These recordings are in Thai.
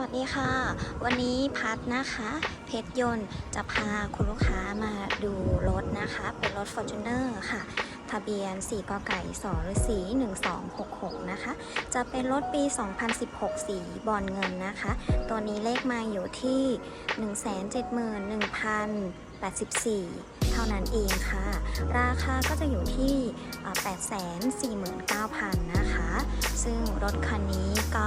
วัสดีค่ะ วันนี้พัดนะคะ เพชรยนต์จะพาคุณลูกค้ามาดูรถนะคะ เป็นรถ Fortuner ค่ะ ทะเบียน 4กไก่สฤษี1266 นะคะ จะเป็นรถปี 2016 สีบอลเงินนะคะ ตัวนี้เลขมาอยู่ที่ 171,084เท่านั้นเองค่ะ ราคาก็จะอยู่ที่อ่า849,000 นะคะ ซึ่งรถคันนี้ ก็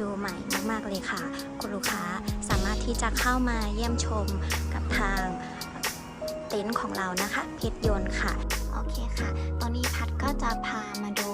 ดูใหม่มากๆเลยค่ะ คุณลูกค้าสามารถที่จะเข้ามาเยี่ยมชมกับทางเต็นท์ของเรานะคะ เพชรยนต์ค่ะ โอเคค่ะ ตอนนี้พัดก็จะพามาดู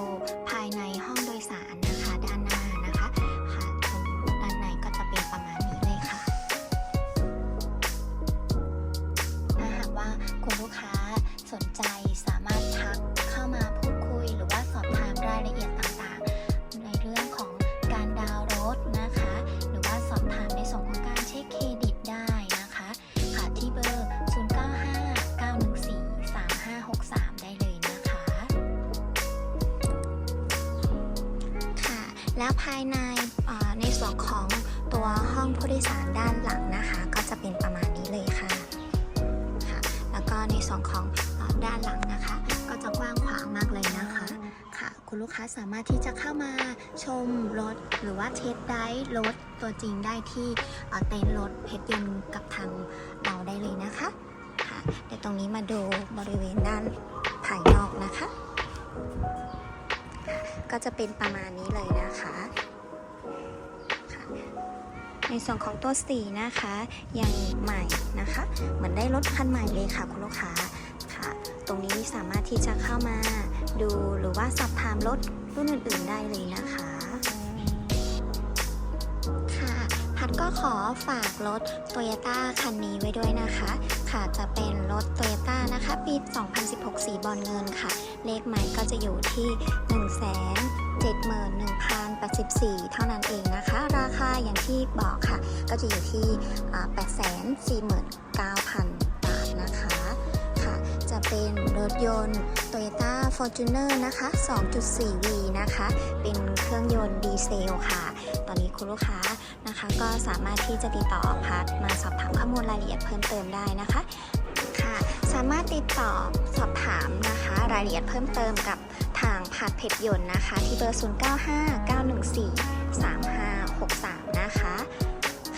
แล้วภายในในส่วนของตัวห้องผู้โดยสารด้านหลังนะคะ ก็จะเป็นประมาณนี้เลยค่ะค่ะ แล้วก็ในส่วนของอด้านหลังนะคะ ก็จะกว้างขวางมากเลยนะคะค่ะคุณลูกค้าสามารถที่จะเข้ามาชมรถ หรือว่าเทสได้รถตัวจริงได้ที่เต็นท์รถเพชรยนกับทางเราได้เลยนะคะค่ะเดี๋ยวตรงนี้มาดูบริเวณด้านภายนอกนะคะ ก็จะเป็นประมาณนี้เลยนะคะในส่วนของตัวสีนะคะยังใหม่นะคะ เหมือนได้รถคันใหม่เลยค่ะคุณลูกค้าค่ะ ตรงนี้สามารถที่จะเข้ามาดูหรือว่าสอบถามรถรุ่นอื่น ๆ ได้เลยนะคะ ก็ขอฝากรถ Toyota คันนี้ไว้ด้วยนะคะ ค่ะจะเป็นรถ Toyota นะคะปี 2016 สีบอลเงินค่ะ เลขใหม่ก็จะอยู่ที่ 171,084 เท่านั้นเองนะคะ ราคาอย่างที่บอกค่ะ ก็จะอยู่ที่อ่า849,000 บาทนะคะ ค่ะ จะเป็นรถยนต์ Toyota Fortuner นะคะ 2.4V นะคะ เป็นเครื่องยนต์ดีเซลค่ะ ตอนนี้คุณลูกค้านะคะ ก็สามารถที่จะติดต่อพัทมาสอบถามข้อมูลรายละเอียดเพิ่มเติมได้นะคะค่ะสามารถติดต่อสอบถามนะคะ รายละเอียดเพิ่มเติมกับทางพัทเพชรยนต์นะคะ ที่เบอร์ 0959143563 นะคะ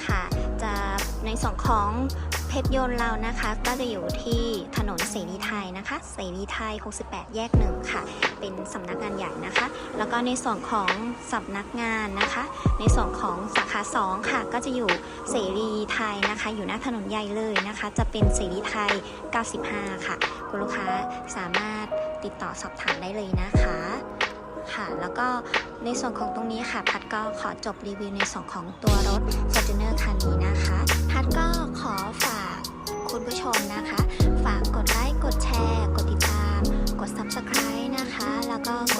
ค่ะจะในส่วนของ เพชรยนต์เรานะคะก็จะอยู่ที่ถนนเสรีไทยนะคะ เสรีไทย 68 แยกหนึ่งค่ะ เป็นสำนักงานใหญ่นะคะ แล้วก็ในส่วนของสำนักงานนะคะ ในส่วนของสาขา2ค่ะ ก็จะอยู่เสรีไทยนะคะ อยู่หน้าถนนใหญ่เลยนะคะ จะเป็นเสรีไทย 95 ค่ะ คุณลูกค้าสามารถติดต่อสอบถามได้เลยนะคะค่ะ แล้วก็ในส่วนของตรงนี้ค่ะ พัดก็ขอจบรีวิวในส่วนของตัวรถ Fortuner คันนี้นะคะ พัดก็ขอฝาก คุณผู้ชมนะคะ ฝากกดไลค์ กดแชร์ กดติดตาม กด Subscribe นะคะ แล้วก็กด